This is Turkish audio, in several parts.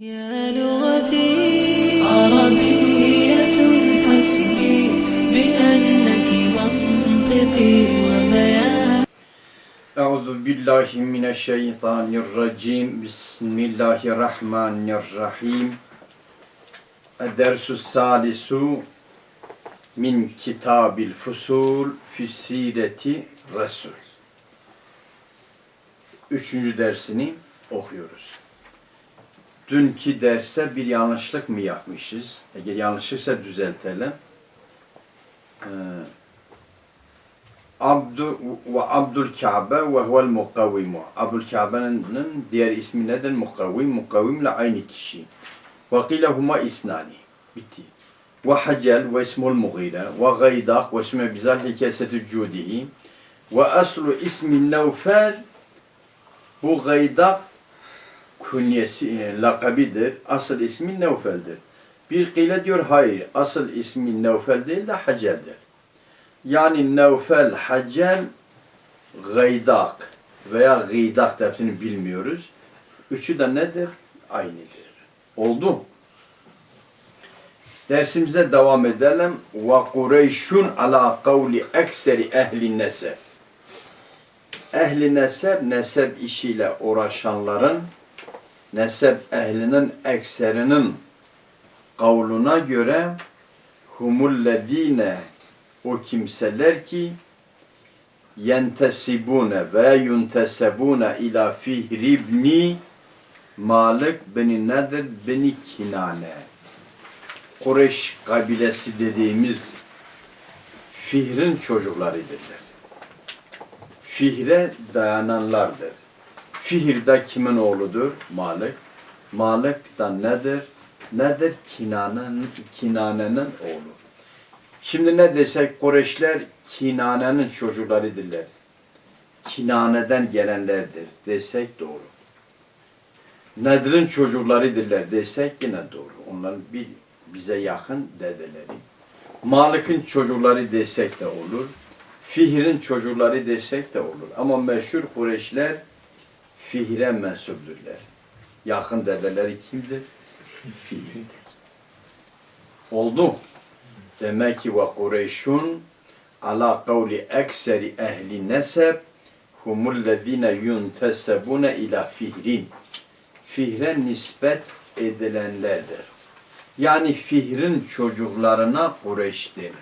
يا لغتي عربية حسبي بأنك منطقي وبياني Euzu billahi mineşşeytanirracim. Bismillahirrahmanirrahim. Dersu salisu min kitabil fusul fi sireti Resul. Üçüncü dersini okuyoruz. Dünkü derste bir yanlışlık mı yapmışız? Eğer yanlışlıksa düzeltelim. Ee, Abdu ve Abdul Kabe ve huvel mukavvimu. Abdul Kabe'nin diğer ismi nedir? Mukavvim. Mukavvimle aynı kişi. Ve kile huma isnani. Bitti. Ve hacel ve ismul mughire ve gaydak ve ismi bizal hikayesetü cudihi ve aslu ismi nevfel bu gaydak künyesi, e, lakabidir. Asıl ismi Nevfel'dir. Bir kile diyor hayır. Asıl ismi Nevfel değil de Hacel'dir. Yani Nevfel, Haccel, Gaydak veya Gıydak da hepsini bilmiyoruz. Üçü de nedir? Aynıdır. Oldu. Dersimize devam edelim. Ve Kureyşun ala kavli ekseri ehli neseb. Ehli neseb, neseb işiyle uğraşanların, neseb ehlinin ekserinin kavluna göre humullezine o kimseler ki yentesibune ve yuntesebune ila Fihri ibni Malik bin Nedir bin Kinane. Kureyş kabilesi dediğimiz Fihr'in çocuklarıdırlar. Fihre dayananlardır. Fihr de kimin oğludur? Malik. Malik da nedir? Nedir? Kinane'nin Kinane'nin oğlu. Şimdi ne desek Kureyşler Kinane'nin çocuklarıdırlar. Kinane'den gelenlerdir desek doğru. Nedir'in çocuklarıdırlar desek yine doğru. Onların bir bize yakın dedeleri. Malik'in çocukları desek de olur. Fihir'in çocukları desek de olur. Ama meşhur Kureyşler Fihir'e mensupdurlar. Yakın dedeleri kimdir? Fihir. Oldu. Demek ki ve Kureyşun ala kavli ekseri ehli neseb humullezine yuntesebune ila fihrin. Fihre nispet edilenlerdir. Yani Fihr'in çocuklarına Kureyş denilir.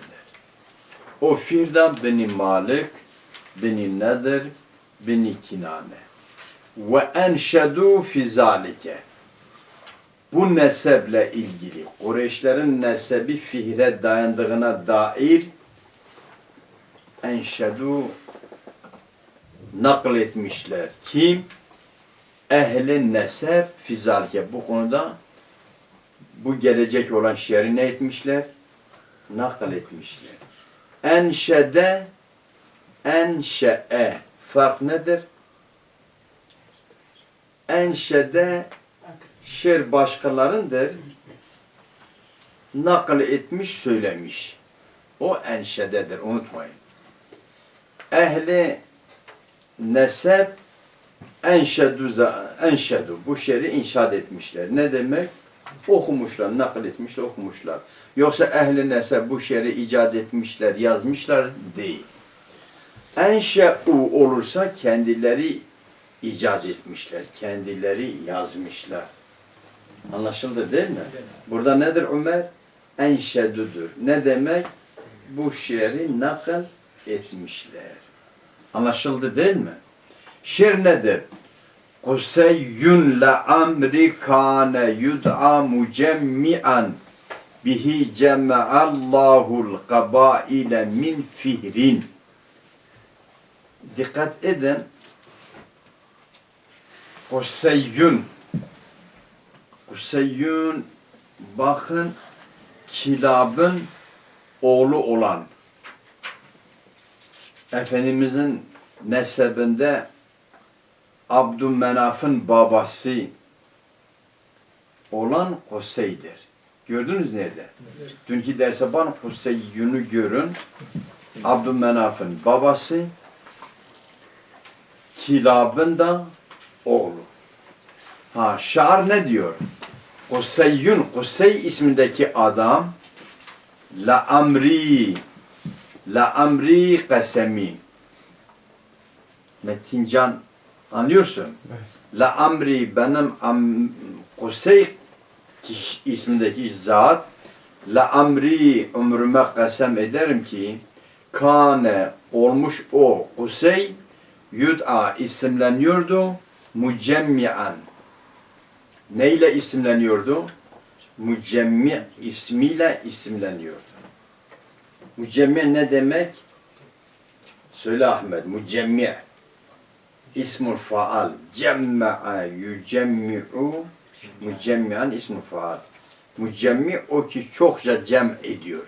O Fihr'den Beni Malik, Beni Nedir, Beni Kinane. Ve enşedû fi zalike bu neseble ilgili, Kureyşlerin nesebi Fihre dayandığına dair enşedu nakletmişler. Kim? Ehli nesep fizalke. Bu konuda bu gelecek olan şiiri ne etmişler? Nakletmişler. Enşede enşe'e fark nedir? Enşede şiir başkalarındır. Nakl etmiş, söylemiş. O enşededir, unutmayın. Ehli nesep enşedu, enşedu. Bu şiiri inşaat etmişler. Ne demek? Okumuşlar, nakl etmişler, okumuşlar. Yoksa ehli nesep bu şiiri icat etmişler, yazmışlar değil. Enşe'u olursa kendileri icat etmişler, kendileri yazmışlar. Anlaşıldı değil mi? Burada nedir Ömer? Enşedüdür. Ne demek? Bu şiiri nakıl etmişler. Anlaşıldı değil mi? Şiir nedir? Kuseyyun la amri kâne yud'a mucemmi'an bihi cema'allahul kabaile min fihrin. Dikkat edin. Kuseyyun Kuseyyun bakın Kilab'ın oğlu olan Efendimizin nesebinde Abdümenaf'ın babası olan Kusey'dir. Gördünüz nerede? Dünkü derse bana Kuseyyun'u görün. Abdümenaf'ın babası Kilab'ın da oğlu. Ha şair ne diyor? Kuseyyun, Kusey ismindeki adam La amri La amri kasemi Metincan anlıyorsun? La amri benim am, Kusey kiş- ismindeki zat La amri ömrüme kasem ederim ki kane olmuş o Kusey yud'a isimleniyordu mucemmian neyle isimleniyordu? Mucemmi ismiyle isimleniyordu. Mucemmi ne demek? Söyle Ahmet. Mucemmi. İsmul faal. Cemme'a yücemmi'u mucemmi'an ismul faal. Mucemmi o ki çokça cem ediyor.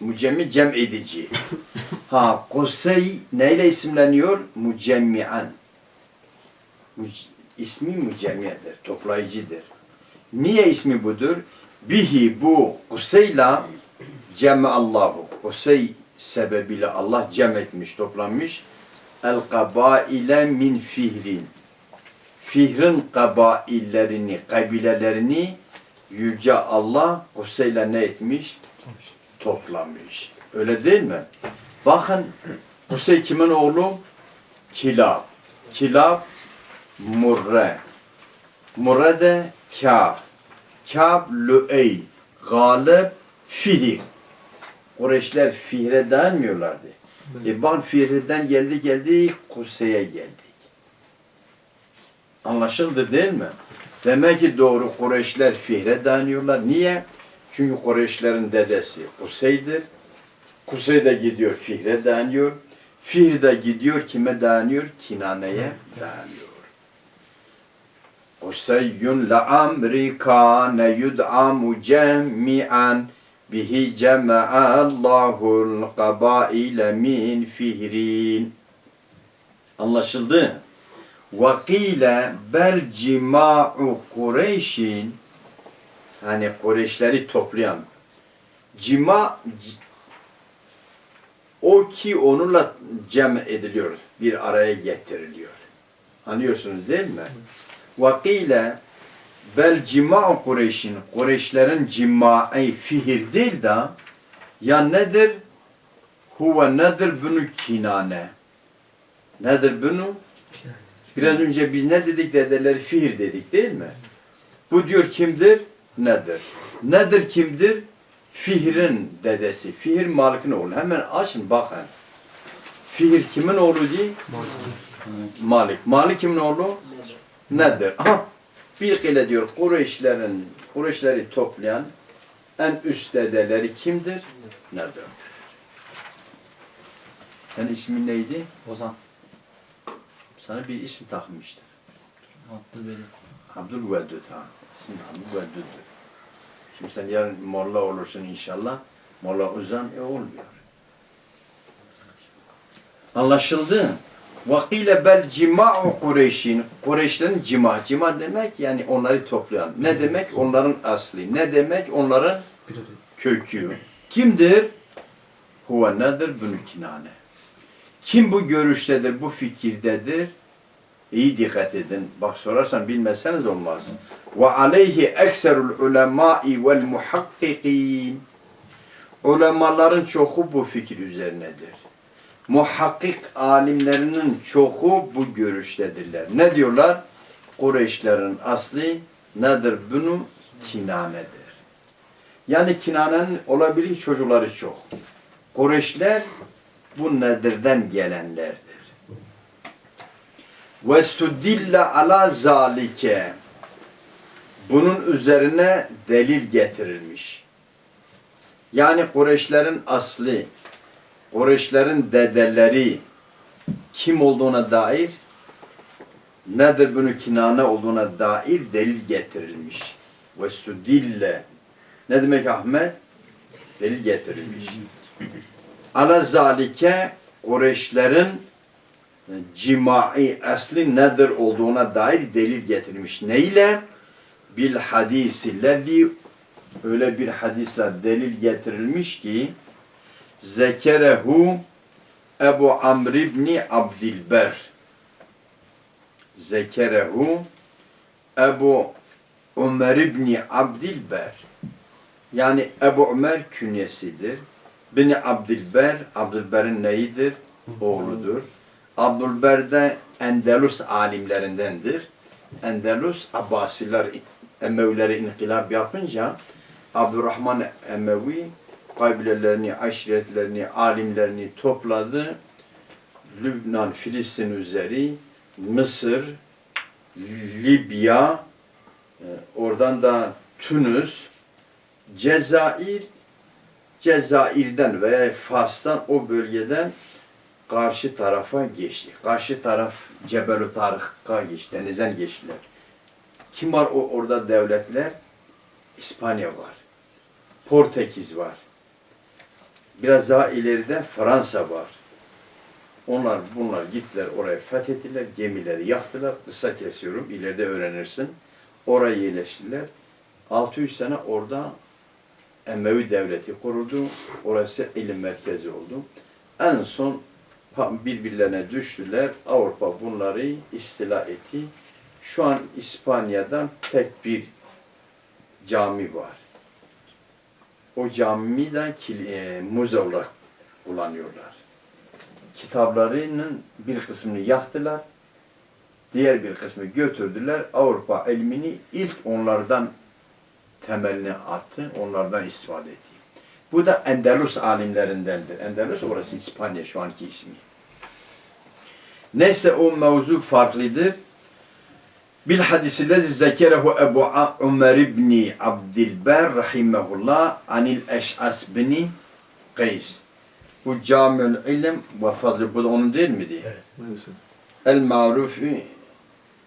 Mucemmi cem edici. ha Kusey neyle isimleniyor? Mucemmi'an. İsmi mücemmiyedir, toplayıcıdır. Niye ismi budur? Bihi bu Kuseyla cemme Allahu. Kusey sebebiyle Allah cem etmiş, toplanmış. El kabaile min fihrin. Fihrin kabaillerini, kabilelerini Yüce Allah Kuseyla ne etmiş? Toplamış. Öyle değil mi? Bakın Kusey kimin oğlu? Kilab. Kilab Murre. Murre de Kâb. Kâb Lüey. Galip Fihir. Kureyşler Fihre dayanmıyorlardı. E bak Fihre'den geldi geldi Kusey'e geldik. Anlaşıldı değil mi? Demek ki doğru Kureyşler Fihre dayanıyorlar. Niye? Çünkü Kureyşlerin dedesi Kusey'dir. Kusey de gidiyor Fihre dayanıyor. Fihr de gidiyor kime dayanıyor? Kinane'ye dayanıyor. Kuseyyun la amri kâne yud'a mucemmi'an bihi cema'a Allahul kabaile min fihrin. Anlaşıldı? Vakile bel cima'u Kureyşin hani Kureyşleri toplayan cima o ki onunla cem ediliyor, bir araya getiriliyor. Anlıyorsunuz değil mi? Vakile bel cima'u Kureyş'in, Kureyşlerin cima'ı fihir değil de ya nedir? Huve nedir bunu kinane? Nedir bunu? Biraz önce biz ne dedik dedeleri fihir dedik değil mi? Bu diyor kimdir? Nedir? Nedir kimdir? Fihir'in dedesi. Fihir Malik'in oğlu. Hemen açın bakın. Fihir kimin oğlu değil? Malik. Malik kimin oğlu? Nedir? Aha. Bir kere diyor Kureyşlerin, Kureyşleri toplayan en üst dedeleri kimdir? Nedir? Senin ismin neydi? Ozan. Sana bir isim takmıştır. Abdülvelit. Abdülvedud ha. İsmi Abdülvedud'dur. Şimdi sen yarın molla olursun inşallah. Molla uzan e olmuyor. Anlaşıldı. Vakile bel cima'u Kureyş'in. Kureyşlerin cima. Cima demek yani onları toplayan. Ne demek? Onların asli. Ne demek? Onların kökü. Kimdir? Huve nedir? Bunu kinane. Kim bu görüştedir, bu fikirdedir? İyi dikkat edin. Bak sorarsan bilmezseniz olmaz. Ve aleyhi ekserul ulemai vel muhakkikin. Ulemaların çoğu bu fikir üzerinedir. Muhakkik alimlerinin çoğu bu görüştedirler. Ne diyorlar? Kureyşlerin asli nedir? Bunu kinanedir. Yani Kinane'nin olabilir çocukları çok. Kureyşler bu nedirden gelenlerdir. Ve studille ala zalike bunun üzerine delil getirilmiş. Yani Kureyşlerin asli, Kureyşlerin dedeleri kim olduğuna dair nedir bunu kinane olduğuna dair delil getirilmiş. Ve studille ne demek Ahmet? Delil getirilmiş. Ala zalike Kureyşlerin cimai asli nedir olduğuna dair delil getirmiş. Neyle? Bil hadisillezi öyle bir hadisle delil getirilmiş ki zekerehu Ebu Amr ibn Abdilber zekerehu Ebu Ömer İbni Abdilber yani Ebu Ömer künyesidir. Bini Abdilber, Abdülber'in neyidir? Oğludur. Abdülber de Endelus alimlerindendir. Endelus Abbasiler, Emevileri inkılap yapınca Abdurrahman Emevi kabilelerini, aşiretlerini, alimlerini topladı. Lübnan, Filistin üzeri, Mısır, Libya, e, oradan da Tunus, Cezayir, Cezayir'den veya Fas'tan o bölgeden karşı tarafa geçti. Karşı taraf Cebel-i Tarık'a geçti, denizden geçtiler. Kim var orada devletler? İspanya var. Portekiz var. Biraz daha ileride Fransa var. Onlar bunlar gittiler oraya fethettiler, gemileri yaktılar. Kısa kesiyorum, ileride öğrenirsin. Oraya yerleştiler. 600 sene orada Emevi devleti kuruldu. Orası ilim merkezi oldu. En son birbirlerine düştüler. Avrupa bunları istila etti. Şu an İspanya'dan tek bir cami var. O cami de kil- e, müze olarak kullanıyorlar. Kitaplarının bir kısmını yaktılar. Diğer bir kısmı götürdüler. Avrupa ilmini ilk onlardan temelini attı. Onlardan istifade etti. Bu da Endülüs alimlerindendir. Endülüs orası İspanya şu anki ismi. Neyse o mevzu farklıdır. Bil hadisi lezi zekerehu Ebu Ömer ibni Abdilber rahimehullah anil eş'as bini Qays. Bu camiül ilim ve fadlı bu da onun değil mi diye. Evet. El marufi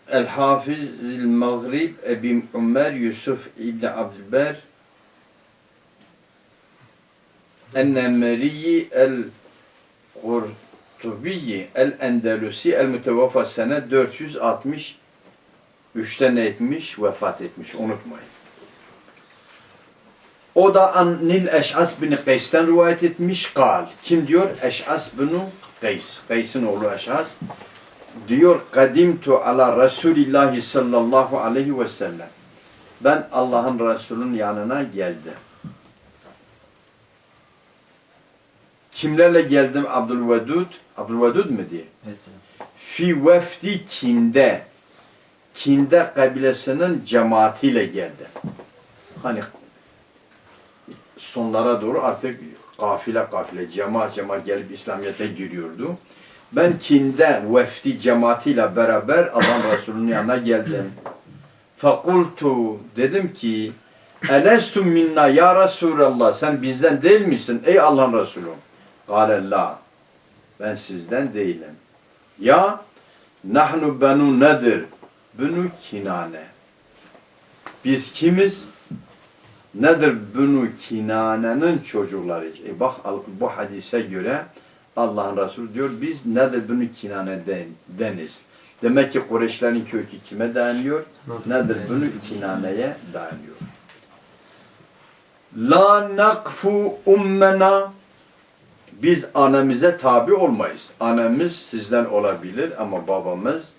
El Hafiz El Maghrib Ebi Ömer Yusuf İbni Abdilber Ennemeriyi El Kurtubiyi El Endelusi El Mütevaffa sene 463'te ne etmiş? Vefat etmiş. Unutmayın. O da Anil Eş'as bin Qays'ten rivayet etmiş. Kal. Kim diyor? Eş'as bin Qays. Qays'in oğlu Eş'as diyor kadimtu ala Resulillahi sallallahu aleyhi ve sellem. Ben Allah'ın Resulü'nün yanına geldim. Kimlerle geldim Abdülvedud? Abdülvedud mu diye? Evet. Fi vefdi Kinde. Kinde kabilesinin cemaatiyle geldim. Hani sonlara doğru artık kafile kafile, cemaat cemaat gelip İslamiyet'e giriyordu. Ben Kinde vefdi cemaatiyle beraber Allah Resulü'nün yanına geldim. Fakultu dedim ki Elestu minna ya Resulallah sen bizden değil misin ey Allah'ın Resulü? Kale la ben sizden değilim. Ya nahnu benu nedir? Benu kinane. Biz kimiz? Nedir bunu Kinane'nin çocukları? E bak bu hadise göre Allah'ın Resulü diyor biz nedir bunu Kinane'den deniz. Demek ki Kureyşlerin kökü kime dayanıyor? Nedir bunu Kinane'ye dayanıyor. La nakfu ummena biz annemize tabi olmayız. Annemiz sizden olabilir ama babamız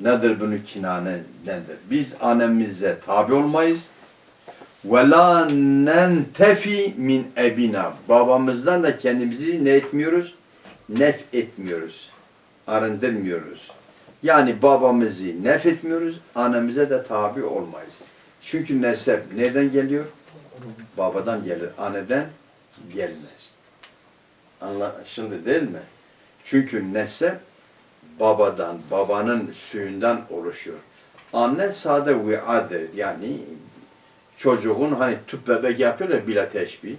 nedir bunu kinane nedir? Biz annemize tabi olmayız. Ve la nentefi min ebina. Babamızdan da kendimizi ne etmiyoruz? Nef etmiyoruz. Arındırmıyoruz. Yani babamızı nef etmiyoruz, annemize de tabi olmayız. Çünkü nesep nereden geliyor? Babadan gelir, anneden gelmez. Anlaşıldı değil mi? Çünkü nesep babadan, babanın suyundan oluşuyor. Anne sade viadır. Yani çocuğun hani tüp bebek yapıyorlar bila teşbih.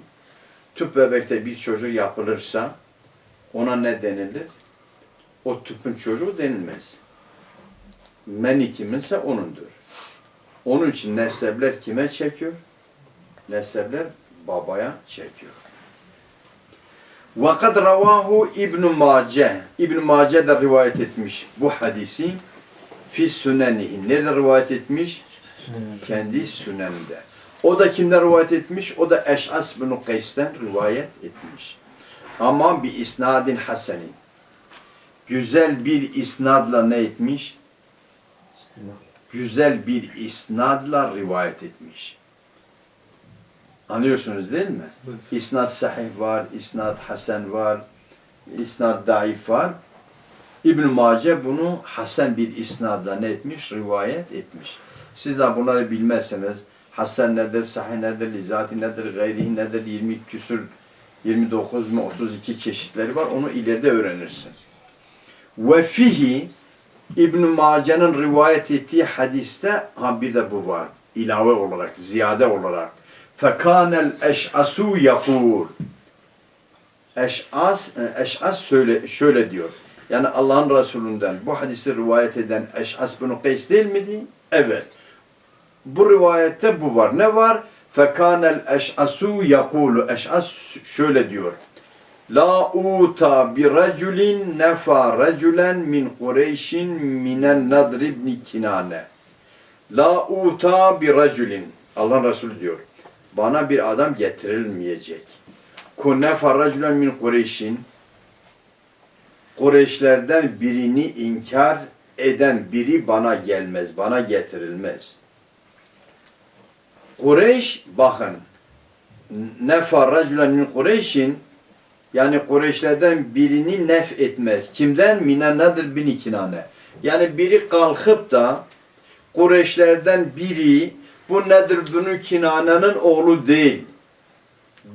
Tüp bebekte bir çocuk yapılırsa ona ne denilir? O tüpün çocuğu denilmez. Meni kiminse onundur. Onun için nesepler kime çekiyor? Nesepler babaya çekiyor. Vakat ravahu İbn Mace. İbn Mace de rivayet etmiş bu hadisi. Fi sünenihi. Nerede rivayet etmiş? Kendi süneninde. O da kimden rivayet etmiş? O da Eş'as bin Qays'ten rivayet etmiş. Ama bir isnadin hasenin. Güzel bir isnadla ne etmiş? güzel bir isnadla rivayet etmiş. Anlıyorsunuz değil mi? İsnad sahih var, isnad hasen var, isnad daif var. İbn Mace bunu hasen bir isnadla ne etmiş? Rivayet etmiş. Siz de bunları bilmezseniz hasen nedir, sahih nedir, lizati nedir, gayrihi nedir, 20 küsür 29 mu 32 çeşitleri var. Onu ileride öğrenirsin. Ve fihi İbn Mace'nin rivayet ettiği hadiste ha bir de bu var. İlave olarak, ziyade olarak. Fekanel eş'asu yakul. Eş'as, eş'as söyle, şöyle diyor. Yani Allah'ın Resulünden bu hadisi rivayet eden Eş'as bin Kays değil miydi? Evet. Bu rivayette bu var. Ne var? Fekanel eş'asu yakulu. Eş'as şöyle diyor. La uta bi raculin nefa raculen min Kureyşin minen Nadr ibn Kinane. La uta bi raculin. Allah Resulü diyor. Bana bir adam getirilmeyecek. Ku nefa raculen min Kureyşin. Kureyşlerden birini inkar eden biri bana gelmez, bana getirilmez. Kureyş bakın nefa raculen min Kureyşin yani Kureyşlerden birini nef etmez. Kimden? Mine nedir bin kinane. Yani biri kalkıp da Kureyşlerden biri bu nedir bunu kinanenin oğlu değil.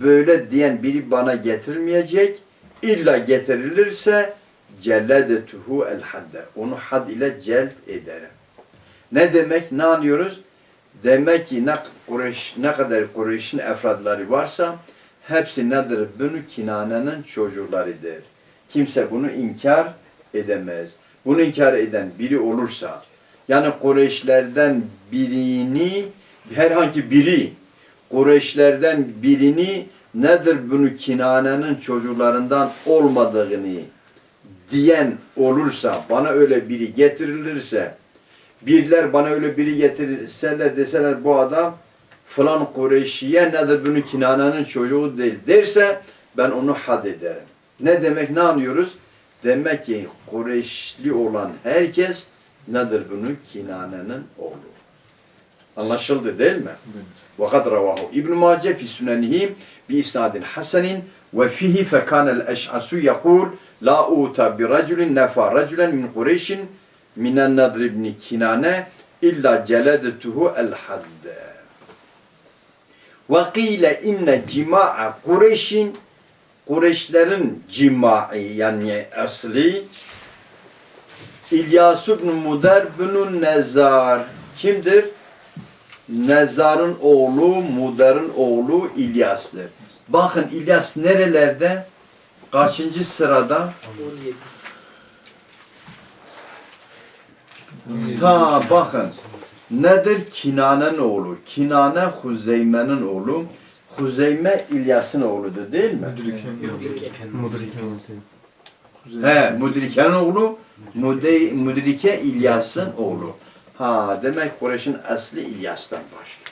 Böyle diyen biri bana getirilmeyecek. İlla getirilirse celledetuhu el hadde. Onu had ile celt ederim. Ne demek? Ne anlıyoruz? Demek ki ne, Kureyş, ne kadar Kureyş'in efradları varsa hepsi nedir? Bunu Kinane'nin çocuklarıdır. Kimse bunu inkar edemez. Bunu inkar eden biri olursa, yani Kureyşlerden birini, herhangi biri, Kureyşlerden birini nedir bunu Kinane'nin çocuklarından olmadığını diyen olursa, bana öyle biri getirilirse, birler bana öyle biri getirirseler deseler bu adam falan Kureyşiye nedir bunu Kinana'nın çocuğu değil derse ben onu had ederim. Ne demek ne anlıyoruz? Demek ki Kureyşli olan herkes nedir bunu Kinana'nın oğlu. Anlaşıldı değil mi? Ve kad ravahu İbn Mace fi sunenihi bi isnadin hasenin ve fihi fekanel eş'asu yakul la uta bi raculin nefa raculen min Kureyşin minen nadr ibn Kinane illa celedetuhu el hadde. Ve kile inne cima'a Kureyşin Kureyşlerin cimai yani asli İlyas ibn Muder bunun nezar kimdir? Nezar'ın oğlu, Muder'in oğlu İlyas'tır. Bakın İlyas nerelerde? Kaçıncı sırada? 17. Ta bakın. Nedir? Kinan'ın oğlu. Kinane Huzeyme'nin oğlu. Huzeyme İlyas'ın oğludur değil mi? Olsaydı. He, Müdrike'nin oğlu, Müde, Müdrike İlyas'ın oğlu. Ha, demek Kureyş'in asli İlyas'tan başlıyor.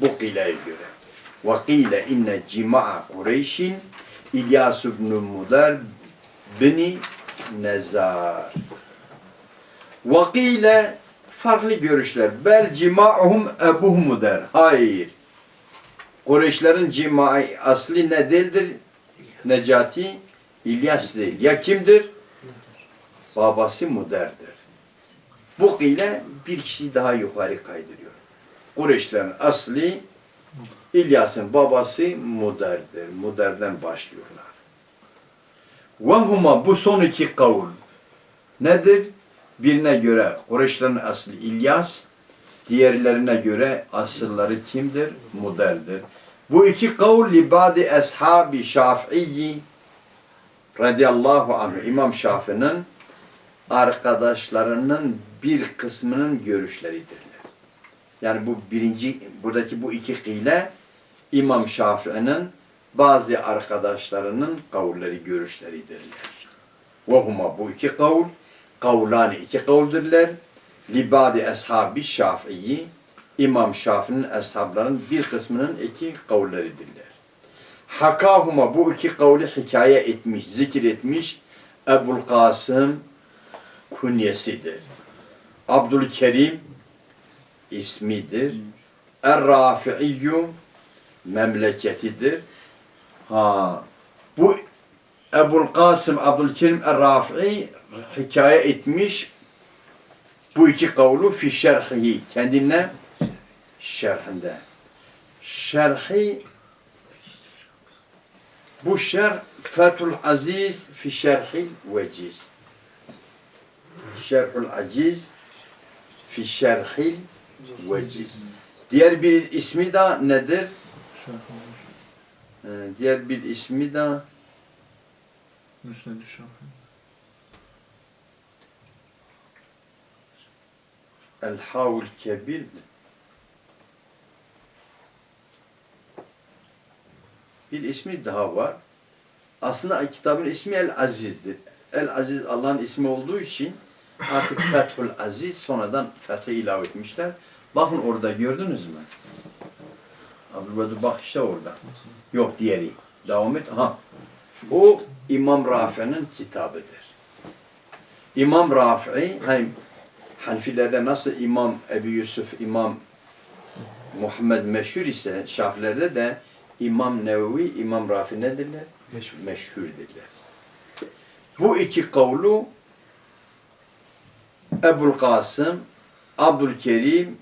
Bu kıyleye göre. Kıyle inne cima'a Kureyş'in İlyas ibn Mudar bini Nezar. Kıyle farklı görüşler. Bel cima'uhum ebuhum der. Hayır. Kureyşlerin cimai asli ne değildir? Necati İlyas değil. Ya kimdir? Babası Muder'dir. Bu ile bir kişi daha yukarı kaydırıyor. Kureyşlerin asli İlyas'ın babası Muder'dir. Muder'den başlıyorlar. Ve huma bu son iki kavul nedir? Birine göre Kureyşlerin asli İlyas, diğerlerine göre asılları kimdir? Muder'dir. Bu iki kavul libadi eshabi şafi'i radıyallahu anh İmam Şafii'nin arkadaşlarının bir kısmının görüşleridirler. Yani bu birinci, buradaki bu iki kıyle İmam Şafii'nin bazı arkadaşlarının kavulleri, görüşleridirler. Ve bu iki kavul, kavlani iki kavuldirler. Libadi eshabi şafii, İmam Şafii'nin eshablarının bir kısmının iki kavlleridirler. Hakahuma bu iki kavli hikaye etmiş, zikir etmiş Ebul Kasım kunyesidir. Abdülkerim ismidir. Er-Rafi'iyyu memleketidir. Ha bu Ebul Kasım Abdülkerim Er-Rafi'i hikaye etmiş bu iki kavlu fi şerhihi kendine şerhinde. Şerhi bu şerh Fethül Aziz fi şerhil veciz. Şerhül Aziz fi şerhil veciz. Diğer bir ismi de nedir? Ee, diğer bir ismi de Müsned-i. El Havul Kebir mi? Bir ismi daha var. Aslında kitabın ismi El Aziz'dir. El Aziz Allah'ın ismi olduğu için artık Fethül Aziz sonradan Feth'e ilave etmişler. Bakın orada gördünüz mü? Abdülvedu bak işte orada. Yok diğeri. Devam et. Ha. O İmam Rafi'nin kitabıdır. İmam Rafi hani Hanefilerde nasıl İmam Ebu Yusuf, İmam Muhammed meşhur ise Şafilerde de İmam Nevevi, İmam Rafi nedirler? Meşhur. Meşhurdirler. Bu iki kavlu Ebul Kasım, Abdülkerim,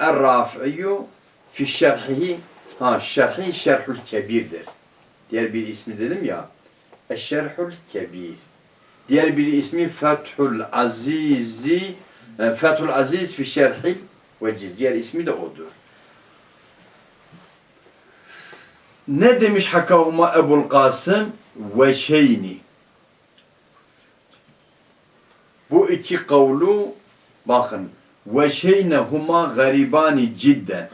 Er-Rafi'yu fi şerhihi ha şerhi şerhül kebirdir. Diğer bir ismi dedim ya. Eşşerhül kebir. Diğer bir ismi Fethül Azizi e, Fethül Aziz fi şerhil veciz. Diğer ismi de odur. Ne demiş hakavuma Ebul Kasım? Veşeyni. Bu iki kavlu bakın. Veşeynehuma garibani cidden.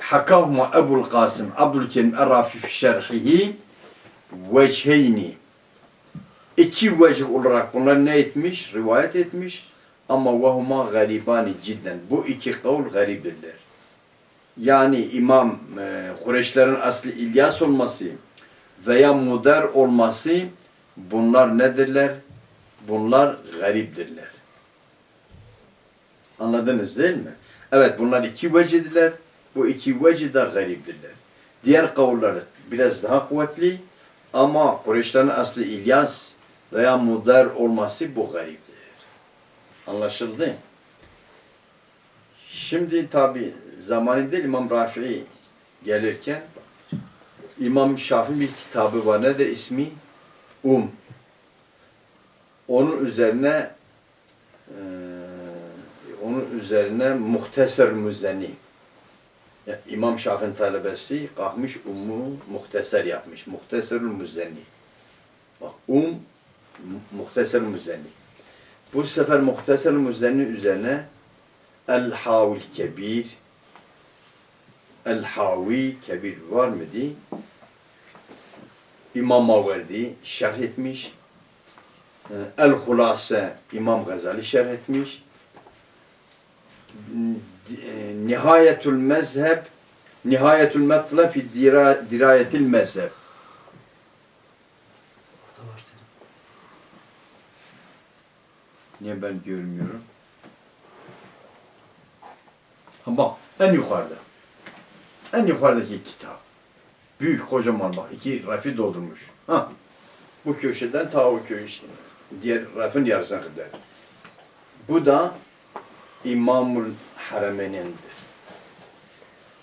Hakavuma Ebul Kasım Abdülkerim Errafi fi şerhihi veçheyni iki vecih olarak bunlar ne etmiş? Rivayet etmiş. Ama vehuma garibani cidden. Bu iki kavl garibdirler. Yani İmam e, Kureyşlerin aslı İlyas olması veya Muder olması bunlar nedirler? Bunlar garipdirler. Anladınız değil mi? Evet bunlar iki vecidiler. Bu iki vecih de garipdirler. Diğer kavullar biraz daha kuvvetli ama Kureyşlerin aslı İlyas veya Muder olması bu gariptir. Anlaşıldı? Şimdi tabi zamanında İmam Rafi'i gelirken İmam Şafii bir kitabı var. Nedir ismi? Um. Onun üzerine eee, onun üzerine Muhteser Müzeni. Ya, İmam Şafii'nin talebesi kalkmış Ummu Muhteser yapmış. Muhteserül Müzeni. Bak Um Mu- Muhteser Müzeni. Bu sefer Muhteser Müzeni üzerine El Havil Kebir El Havi Kebir var mıydı? İmam Maverdi şerh etmiş. Ee, El Hulase İmam Gazali şerh etmiş. Nihayetül Mezheb Nihayetül Metle fi dira- Dirayetil senin. Niye ben görmüyorum? Ha bak en yukarıda. En yukarıdaki kitap. Büyük kocaman bak iki rafi doldurmuş. Ha. Bu köşeden ta o köşe. Diğer rafın yarısına kadar. Bu da İmamul Harameyn'indir.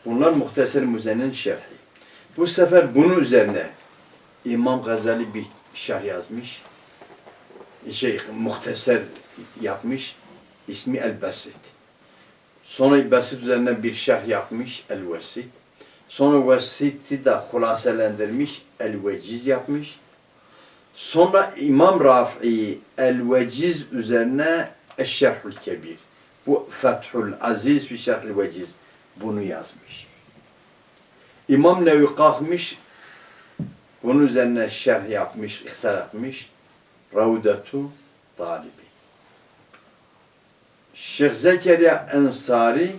Bunlar Muhteser Müze'nin şerhi. Bu sefer bunun üzerine İmam Gazali bir şerh yazmış. Şey, muhteser yapmış. İsmi El Basit. Sonra Basit üzerine bir şerh yapmış. El Vesit. Sonra Vesit'i de hulaselendirmiş. El Veciz yapmış. Sonra İmam Rafi El Veciz üzerine Eşşerhül Kebir. Bu Fethül Aziz fi Şerhül Veciz. Bunu yazmış. İmam Nevi kalkmış. Bunun üzerine şerh yapmış, ihsar yapmış. Ravdatu Talibi. Şeyh Zekeriya Ensari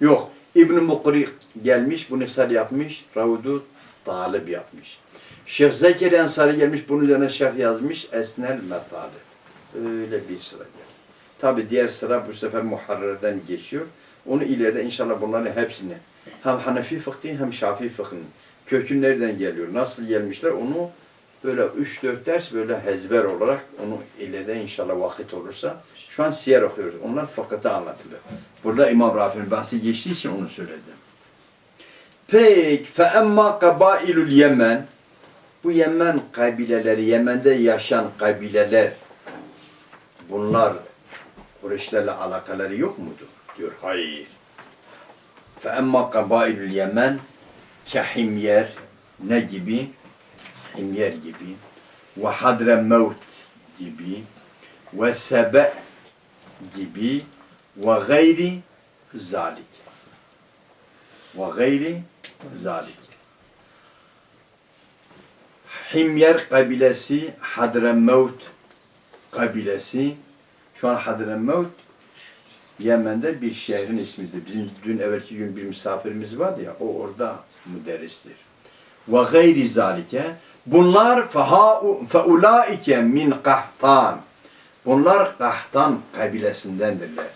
yok. İbn Mukri gelmiş, bunu ihsar yapmış. Ravdu Talib yapmış. Şeyh Zekeriya Ensari gelmiş, bunun üzerine şerh yazmış. Esnel Metalib. Öyle bir sıra geldi. Tabi diğer sıra bu sefer muharrerden geçiyor. Onu ileride inşallah bunların hepsini hem Hanefi fıkhı hem Şafii fıkhının kökü nereden geliyor, nasıl gelmişler onu böyle 3-4 ders böyle hezber olarak onu ileride inşallah vakit olursa şu an siyer okuyoruz. Onlar fıkıhta anlatılıyor. Burada İmam Rafi'nin bahsi geçtiği için onu söyledim. Peki fe emma kabailul Yemen bu Yemen kabileleri, Yemen'de yaşayan kabileler bunlar Kureyşlerle alakaları yok mudur? Diyor hayır. Fe emma kabailul Yemen kehimyer ne gibi? Himyer gibi ve Hadremevt gibi ve Sebe gibi ve gayri zalik ve gayri zalik. Himyer kabilesi, Hadremevt kabilesi, şu an Hadremevt Yemen'de bir şehrin ismidir. Bizim dün evvelki gün bir misafirimiz vardı ya, o orada müderristir. Ve gayri zalike, bunlar feulaike min kahtan. Bunlar kahtan kabilesindendirler.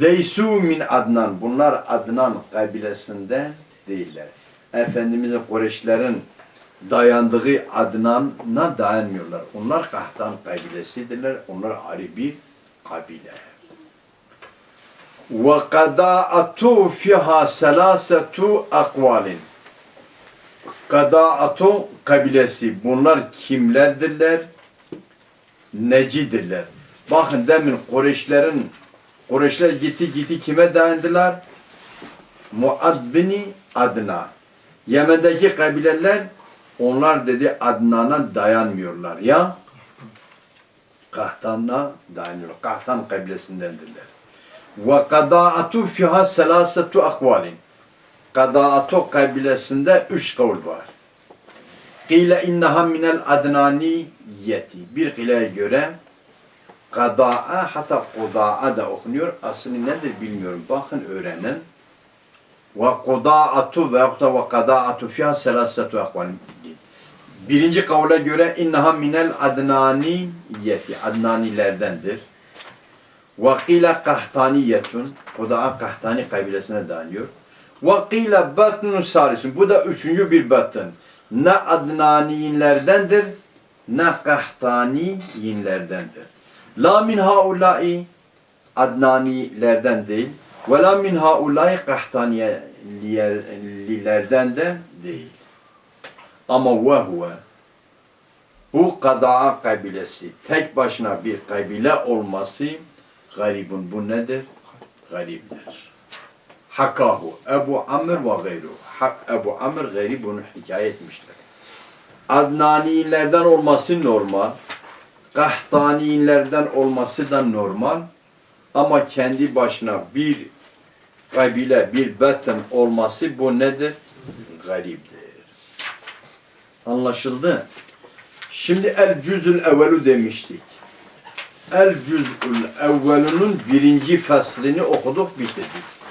Leysu min Adnan. Bunlar Adnan kabilesinden değiller. Efendimizin Kureyşlerin dayandığı Adnan'a dayanmıyorlar. Onlar Kahtan kabilesidirler. Onlar ayrı bir kabile. Kada'atu fiha selasetu akvalin. Kada'atu kabilesi. Bunlar kimlerdirler? Necidirler. Bakın demin Kureyşlerin Kureyşler gitti gitti kime dayandılar? Muad bini Adnan. Yemen'deki kabileler onlar dedi Adnan'a dayanmıyorlar ya. Kahtan'a dayanıyorlar. Kahtan kabilesindendirler. Ve kadaatu fiha selasetu akvalin. Kadaatu kabilesinde üç kavul var. Kile innaha minel adnaniyeti. Bir kileye göre Kada'a hatta kuda'a da okunuyor. Aslında nedir bilmiyorum. Bakın öğrenin. Ve kuda'atu ve yokta ve kada'atu fiha selasetu akvalin. Birinci kavle göre innaha minel adnaniyeti. Adnanilerdendir. Ve kile kahtaniyetun. Kuda'a kahtani kabilesine dayanıyor. Ve kile batnun salisun. Bu da üçüncü bir batın. Ne adnaniyinlerdendir ne kahtaniyinlerdendir. La min haulai Adnanilerden değil ve la min haulai Kahtaniyelilerden de değil. Ama ve huve bu Kada'a kabilesi tek başına bir kabile olması garibun. Bu nedir? Gariptir. Hakahu Ebu Amr ve gayru. Hak Ebu Amr gayri bunu hikaye etmişler. Adnanilerden olması normal. Kahtanilerden olması da normal. Ama kendi başına bir kabile, bir batın olması bu nedir? Gariptir. Anlaşıldı? Şimdi el cüzül evvelu demiştik. El cüzül evvelunun birinci faslini okuduk bitirdik.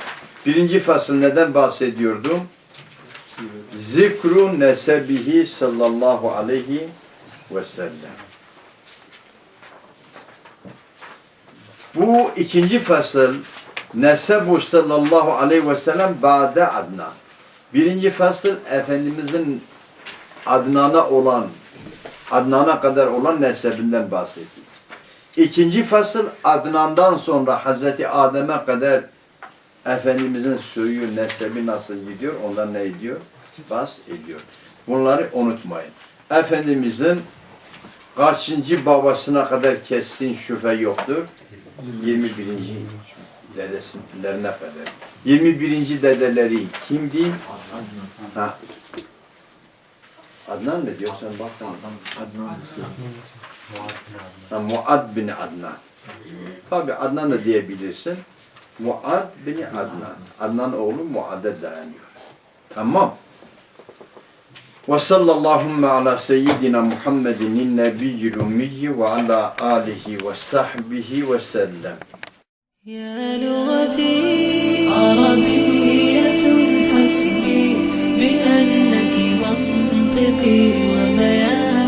Birinci fasıl neden bahsediyordum? Zikru nesebihi sallallahu aleyhi ve sellem. Bu ikinci fasıl Nesebu sallallahu aleyhi ve sellem ba'de Adnan. Birinci fasıl Efendimizin Adnan'a olan Adnan'a kadar olan nesebinden bahsetti. İkinci fasıl Adnan'dan sonra Hazreti Adem'e kadar Efendimizin soyu, nesebi nasıl gidiyor? Ondan ne ediyor? Bas ediyor. Bunları unutmayın. Efendimizin kaçıncı babasına kadar kesin şüphe yoktur? 21. dedelerine kadar. 21. dedeleri kimdi? Ha. Adnan ne diyor sen bak. Ha, Muad bin Adnan. Tabi Adnan da diyebilirsin. Muad bin Adnan. Adnan oğlu Muad'e dayanıyor. Tamam. Ve sallallahumme ala seyyidina Muhammedin nebiyyil ummiyyi ve ala alihi ve sahbihi ve sellem. Ya lügati arabiyyetun hasbi bi enneki mantıki